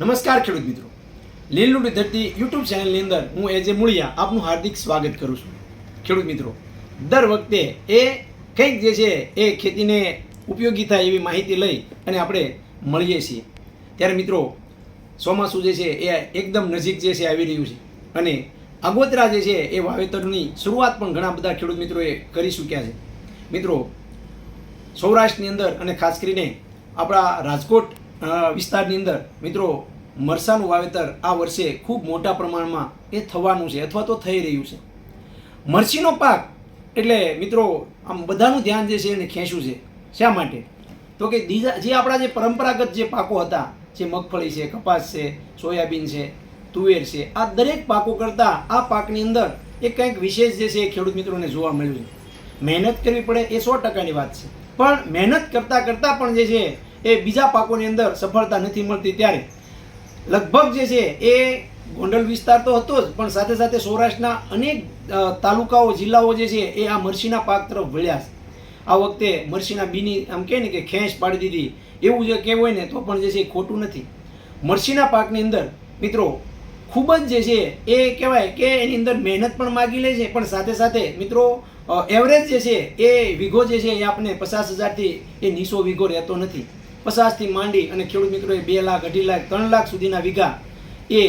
નમસ્કાર ખેડૂત મિત્રો. લીલુડી ધરતી યુટ્યુબ ચેનલની અંદર હું એજે મૂળિયા આપનું હાર્દિક સ્વાગત કરું છું. ખેડૂત મિત્રો, દર વખતે એ કંઈક જે છે એ ખેતીને ઉપયોગી થાય એવી માહિતી લઈ અને આપણે મળીએ છીએ. ત્યારે મિત્રો, ચોમાસું જે છે એ એકદમ નજીક જે છે આવી રહ્યું છે. અને આગોતરા જે છે એ વાવેતરની શરૂઆત પણ ઘણા બધા ખેડૂત મિત્રોએ કરી ચૂક્યા છે. મિત્રો, સૌરાષ્ટ્રની અંદર અને ખાસ કરીને આપણા રાજકોટ વિસ્તારની અંદર, મિત્રો, મરસાનું વાવેતર આ વર્ષે ખૂબ મોટા પ્રમાણમાં એ થવાનું છે અથવા તો થઈ રહ્યું છે. મરસીનો પાક, એટલે, મિત્રો, આમ બધાનું ધ્યાન જે છે એને ખેંચ્યું છે. શા માટે? તો કે બીજા જે આપણા જે પરંપરાગત જે પાકો હતા, જે મગફળી છે, કપાસ છે, સોયાબીન છે, તુવેર છે, આ દરેક પાકો કરતાં આ પાકની અંદર એ કંઈક વિશેષ જે છે એ ખેડૂત મિત્રોને જોવા મળ્યું છે. મહેનત કરવી પડે એ સો ટકાની વાત છે. પણ મહેનત કરતાં કરતાં પણ જે છે એ બીજા પાકોની અંદર સફળતા નથી મળતી ત્યારે. લગભગ જે છે એ ગોંડલ વિસ્તાર તો હતો જ, પણ સાથે સાથે સૌરાષ્ટ્રના અનેક તાલુકાઓ, જિલ્લાઓ જે છે એ આ મરસીના પાક તરફ વળ્યા છે. આ વખતે મરસીના બીની આમ કહે ને કે ખેંચ પાડી દીધી. એવું જે કહેવું હોય ને તો પણ જે છે એ ખોટું નથી. મરસીના પાકની અંદર મિત્રો ખૂબ જ જે છે એ કહેવાય કે એની અંદર મહેનત પણ માગી લે છે, પણ સાથે સાથે મિત્રો એવરેજ જે છે એ વીઘો જે છે એ આપણે પચાસ હજારથી એ નીસો વીઘો રહેતો નથી. પચાસથી માંડી અને ખેડૂત મિત્રોએ બે લાખ, અઢી લાખ, ત્રણ લાખ સુધીના વીઘા એ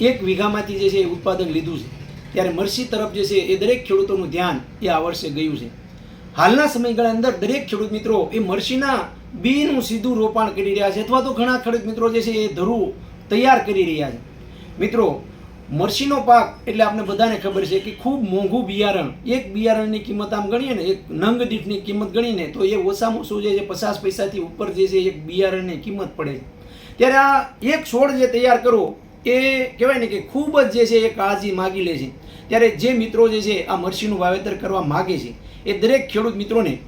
એક વીઘામાંથી જે છે એ ઉત્પાદન લીધું છે. ત્યારે મરસી તરફ જે છે એ દરેક ખેડૂતોનું ધ્યાન એ આ વર્ષે ગયું છે. હાલના સમયગાળા અંદર દરેક ખેડૂત મિત્રો એ મરસીના બીનું સીધું રોપાણ કરી રહ્યા છે અથવા તો ઘણા ખેડૂત મિત્રો જે છે એ ધરું તૈયાર કરી રહ્યા છે. મિત્રો મરસીનો પાક, એટલે આપણે બધાને ખબર છે કે ખૂબ મોંઘું બિયારણ. એક બિયારણની કિંમત આમ ગણીએ ને, એક નંગ દીઠની કિંમત ગણીને, તો એ ઓછામાં ઓછું જે છે પચાસ પૈસાથી ઉપર જે છે એક બિયારણની કિંમત પડે ત્યારે આ એક છોડ જે તૈયાર કરવો, એ કહેવાય ને કે ખૂબ જ જે છે એ કાળજી માગી લે છે. ત્યારે જે મિત્રો જે છે આ મરસીનું વાવેતર કરવા માગે છે, એ દરેક ખેડૂત મિત્રોને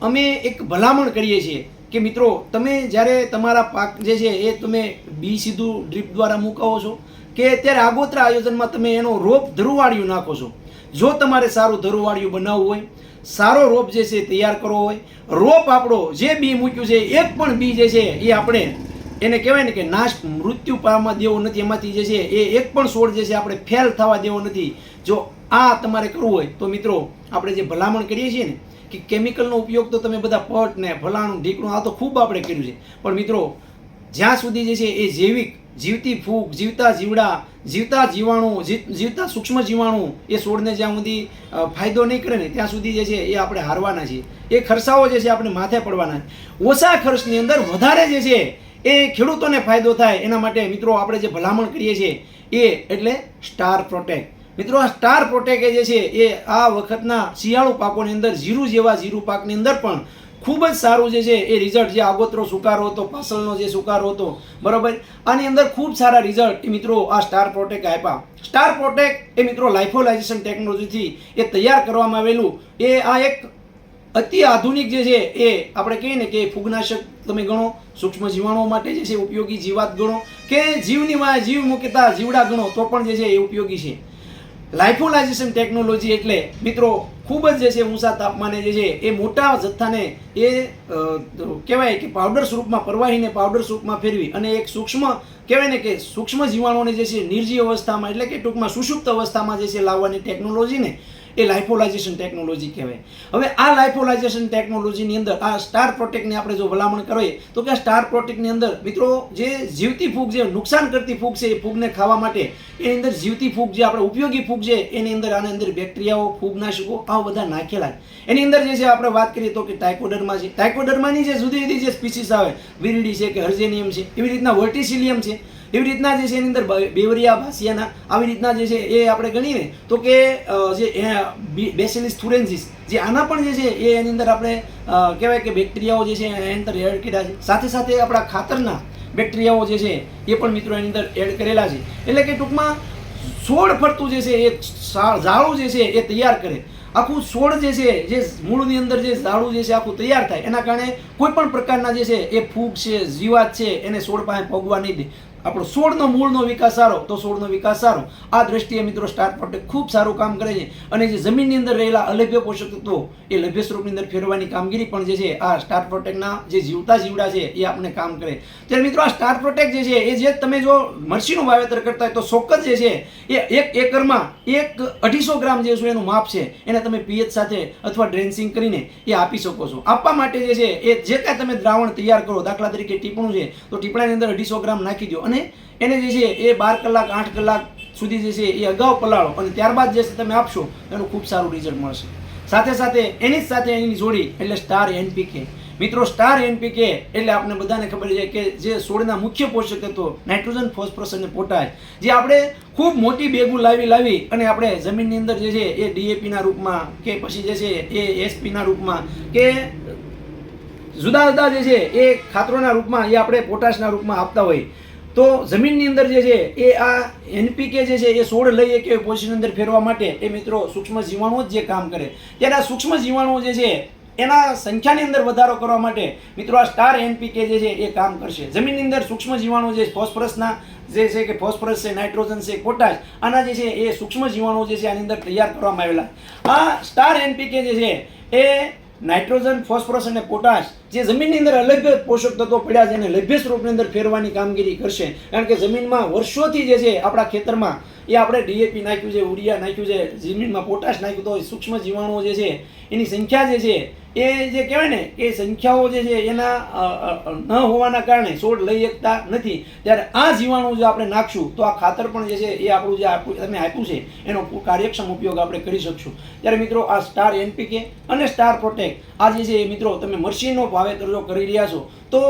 અમે એક ભલામણ કરીએ છીએ કે મિત્રો, તમે જ્યારે તમારા પાક જે છે એ તમે બી સીધું ડ્રીપ દ્વારા મુકાવો છો કે અત્યારે આગોતરા આયોજનમાં તમે એનો રોપ ધરુવાળિયું નાખો છો. જો તમારે સારું ધરુવાળિયું બનાવવું હોય, સારો રોપ જે છે તૈયાર કરવો હોય, રોપ આપણો જે બી મૂક્યું છે, એક પણ બી જે છે એ આપણે એને કહેવાય ને કે નાશ, મૃત્યુ પામવા દેવો નથી, એમાંથી જે છે એ એક પણ છોડ જે છે આપણે ફેલ થવા દેવો નથી. જો આ તમારે કરવું હોય, તો મિત્રો આપણે જે ભલામણ કરીએ છીએ ને, કે કેમિકલનો ઉપયોગ તો તમે બધા પટ ને ફલાણું ઢીકણું, આ તો ખૂબ આપણે કર્યું છે. પણ મિત્રો, જ્યાં સુધી જે છે એ જૈવિક જીવતી ફૂગ, જીવતા જીવડા, જીવતા જીવાણુ જીવતા સૂક્ષ્મ જીવાણુ એ છોડને જ્યાં સુધી ફાયદો નહીં કરે ને ત્યાં સુધી જે છે એ આપણે હારવાના છીએ એ ખર્ચાઓ જે છે આપણે માથે પડવાના. ઓછા ખર્ચની અંદર વધારે જે છે એ ખેડૂતોને ફાયદો થાય એના માટે મિત્રો આપણે જે ભલામણ કરીએ છીએ એ એટલે સ્ટાર પ્રોટેક્ટ મિત્રો, આ સ્ટાર પ્રોટેક્ટ જે છે એ આ વખતના શિયાળુ પાકોની અંદર જીરું જેવા જીરું પાકની અંદર પણ ખૂબ જ સારું જે છે એ રિઝલ્ટ જે આગોતરો સુકારો હતો પાસલનો જે સુકારો હતો, બરાબર? આની અંદર ખૂબ સારા રિઝલ્ટ એ મિત્રો આ સ્ટાર પ્રોટેક્ટ આપ્યા. સ્ટાર પ્રોટેક્ટ એ મિત્રો લાઇફોલાઇઝેશન ટેકનોલોજીથી એ તૈયાર કરવામાં આવેલું. એ આ એક અતિ આધુનિક જે છે એ આપણે કહીએ ને કે ફૂગનાશક તમે ગણો, સૂક્ષ્મ જીવાણુઓ માટે જે છે ઉપયોગી જીવાત ગણો કે જીવની માયા જીવ મૂકતા જીવડા ગણો તો પણ જે છે એ ઉપયોગી છે. લાઇફોલાઇઝેશન ટેકનોલોજી એટલે મિત્રો ખૂબ જ જે છે ઊંચા તાપમાને જે છે એ મોટા જથ્થાને એ કહેવાય કે પાવડર સ્વરૂપમાં પ્રવાહીને પાવડર સ્વરૂપમાં ફેરવી અને એક સૂક્ષ્મ, કહેવાય ને કે સૂક્ષ્મ જીવાણુઓને જે છે નિર્જીવ અવસ્થામાં એટલે કે ટૂંકમાં સુષુપ્ત અવસ્થામાં જે છે લાવવાની ટેકનોલોજીને એ લાઇફોલાઇઝેશન ટેકનોલોજી કહેવાય. હવે આ લાઇફોલાઇઝેશન ટેકનોલોજીની અંદર, આ સ્ટાર પ્રોટેક્ટની આપણે જો ભલામણ કરીએ, તો કે આ સ્ટાર પ્રોટેક્ટની અંદર, મિત્રો, જે જીવતી ફૂગ જે નુકસાન કરતી ફૂગ છે, એ ફૂગને ખાવા માટે, એની અંદર જીવતી ફૂગ જે આપણે ઉપયોગી ફૂગ છે, એની અંદર આની અંદર બેક્ટેરિયાઓ, ફૂગનાશકો, આ બધા નાખેલા એની અંદર જે છે, આપણે વાત કરીએ તો કે ટાઇકોડર્મા છે. ટાઇકોડર્માની જે જુદી જુદી જે સ્પીસીસ આવે વિરડી છે કે હર્જેનિયમ છે, એવી રીતના વર્ટિસિલિયમ છે. એવી રીતના જે છે એની અંદર બેવરિયા ભાસિયાના આવી રીતના જે છે એ આપણે ગણીએ તો કે જે બેસિલિસ થુરેન્સિસ જે આના પણ જે છે એ એની અંદર આપણે કહેવાય કે બેક્ટેરિયાઓ જે છે એની અંદર એડ કર્યા છે સાથે સાથે આપણા ખાતરના બેક્ટેરિયાઓ જે છે એ પણ મિત્રો એની અંદર એડ કરેલા છે એટલે કે ટૂંકમાં છોડ ફરતું જે છે એ ઝાડું જે છે એ તૈયાર કરે આખું છોડ જે છે જે મૂળની અંદર જે ઝાડું જે છે આખું તૈયાર થાય એના કારણે કોઈ પણ પ્રકારના જે છે એ ફૂગ છે જીવાત છે એને છોડ પાસે પગવા નહીં દે આપણો સોળનો મૂળનો વિકાસ સારો, તો સોળનો વિકાસ સારો. આ દ્રષ્ટિએ મિત્રો સ્ટાર પ્રોટેક્ટ ખૂબ સારું કામ કરે છે. અને જે જમીનની અંદર રહેલા અલભ્ય પોષક તત્વો, એ લભ્ય સ્વરૂપની અંદર ફેરવાની કામગીરી પણ જે છે, આ સ્ટાર પ્રોટેક્ટના જે જીવતા જીવડા છે, એ આપણે કામ કરે. ત્યારે મિત્રો આ સ્ટાર પ્રોટેક્ટ જે છે, એ જે તમે જો મરસીનું વાવેતર કરતા હોય તો ચોક્કસ જે છે, એ એક એકરમાં એક અઢીસો ગ્રામ જે છે, એનું માપ છે. એને તમે પીએચ સાથે અથવા ડ્રેન્સિંગ કરીને એ આપી શકો છો. આપવા માટે જે છે, એ જે કાંઈ તમે દ્રાવણ તૈયાર કરો, દાખલા તરીકે ટીપણું છે, તો ટીપણાની અંદર અઢીસો ગ્રામ નાખી દો. અને એને જે છે એ બાર કલાક, આઠ કલાક સુધી જે છે એ અગાઉ પલાળો અને ત્યારબાદ જે છે તમે આપશો, એનું ખૂબ સારું રિઝલ્ટ મળશે. સાથે સાથે એની જ સાથે એની જોડી એટલે સ્ટાર એનપીકે મિત્રો સ્ટાર એનપીકે એટલે આપણે બધાને ખબર છે કે જે છોડના મુખ્ય પોષક તત્વો નાઇટ્રોજન, ફોસ્ફરસ અને પોટાશ, જે આપણે ખૂબ મોટી બેગું લાવી લાવી અને આપણે જમીનની અંદર જે છે એ ડીએપીના રૂપમાં કે પછી જે છે એ એસપીના રૂપમાં કે જુદા જુદા જે છે એ ખાતરોના રૂપમાં એ આપણે પોટાશના રૂપમાં આપતા હોય. તો જમીનની અંદર જે છે એ આ એનપીકે જે છે એ સોળ લઈએ કે પોઝિશન અંદર ફેરવા માટે એ મિત્રો સૂક્ષ્મ જીવાણુઓ જ જે કામ કરે. ત્યારે આ સૂક્ષ્મ જીવાણુઓ જે છે એના સંખ્યાની અંદર વધારો કરવા માટે મિત્રો આ સ્ટાર એનપીકે જે છે એ કામ કરશે. જમીનની અંદર સૂક્ષ્મ જીવાણુ જે ફોસ્ફરસના જે છે કે ફોસ્ફરસ છે, નાઇટ્રોજન છે, પોટાશ, આના જે છે એ સૂક્ષ્મ જીવાણુ જે છે આની અંદર તૈયાર કરવામાં આવેલા. આ સ્ટાર એનપીકે જે છે એ નાઇટ્રોજન, ફોસ્ફરસ અને પોટાશ જે જમીનની અંદર અલભ્ય પોષક તત્વો પડ્યા છે એને લભ્ય સ્વરૂપની અંદર ફેરવાની કામગીરી કરશે. કારણ કે જમીનમાં વર્ષોથી જે છે આપણા ખેતરમાં એ આપણે ડીએપી નાખ્યું છે યુરિયા નાખ્યું છે જમીનમાં પોટાશ નાખ્યું તો સૂક્ષ્મ જીવાણુઓ જે છે, એની સંખ્યા જે છે, એ જે કહેવાય ને, એ સંખ્યાઓ જે છે, એના ન હોવાના કારણે છોડ લઈ શકતા નથી. ત્યારે આ જીવાણુ જો આપણે નાખશું, તો આ ખાતર પણ જે છે, એ આપણું જે તમે આપ્યું છે, એનો કાર્યક્ષમ ઉપયોગ આપણે કરી શકશું. ત્યારે મિત્રો, આ સ્ટાર એનપીકે અને સ્ટાર પ્રોટેક્ટ, આ જે છે એ મિત્રો, તમે મરસીનો ભાવેતર જો કરી રહ્યા છો. તો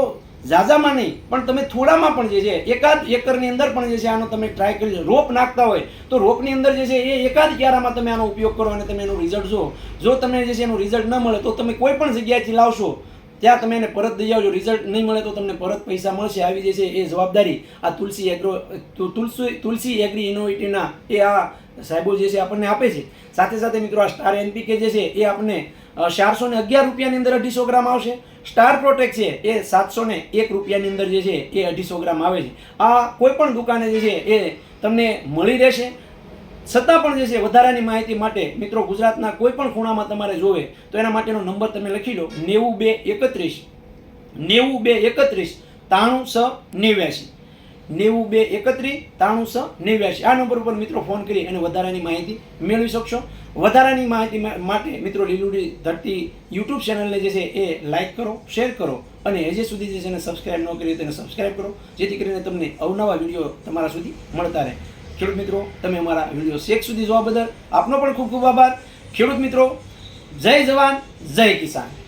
ઝાઝામાં નહીં, પણ તમે થોડામાં પણ જે છે, એકાદ એકરની અંદર પણ જે છે આનો તમે ટ્રાય કરી રોપ નાખતા હોય, તો રોપની અંદર જે છે, એ એકાદ ક્યારામાં તમે આનો ઉપયોગ કરો અને તમે એનું રિઝલ્ટ જુઓ. જો તમને જે છે એનું રિઝલ્ટ ન મળે, તો તમે કોઈ પણ જગ્યાએથી લાવશો, ત્યાં તમે એને પરત દઈ આવજો. રિઝલ્ટ નહીં મળે, તો તમને પરત પૈસા મળશે. આવી જે છે, એ જવાબદારી આ તુલસી એગ્રો તુલસી તુલસી એગ્રી ઇનોવેટિવના એ આ સાહેબો જે છે આપણને આપે છે. સાથે સાથે મિત્રો, આ સ્ટાર એનપીકે જે છે, એ આપણને ચારસો ને અગિયાર રૂપિયાની અંદર અઢીસો ગ્રામ આવશે. સ્ટાર પ્રોટેક્ટ છે એ સાતસો ને એક રૂપિયાની અંદર જે છે એ અઢીસો ગ્રામ આવે છે. આ કોઈ પણ દુકાને જે છે એ તમને મળી રહેશે. છતાં પણ જે છે વધારાની માહિતી માટે મિત્રો ગુજરાતના કોઈ પણ ખૂણામાં તમારે જોવે, તો એના માટેનો નંબર તમે લખી લો નેવું બે એકત્રીસ. નેવું બે એકત્રીસ. ત્રાણું છ નેવ્યાસી નેવું બે એકત્રીસ ત્રાણું છ નેવ્યાસી આ નંબર ઉપર મિત્રો ફોન કરી અને વધારાની માહિતી મેળવી શકશો. વધારાની માહિતી માટે મિત્રો લીલુડી ધરતી યુટ્યુબ ચેનલને જે છે એ લાઇક કરો, શેર કરો અને હજી સુધી જે છે એને સબસ્ક્રાઇબ ન કરી તેને સબસ્ક્રાઈબ કરો, જેથી કરીને તમને અવનવા વીડિયો તમારા સુધી મળતા રહે. ખેડૂત મિત્રો, તમે અમારા વીડિયો શેક સુધી જોવા બદલ આપનો પણ ખૂબ ખૂબ આભાર. ખેડૂત મિત્રો, જય જવાન, જય કિસાન.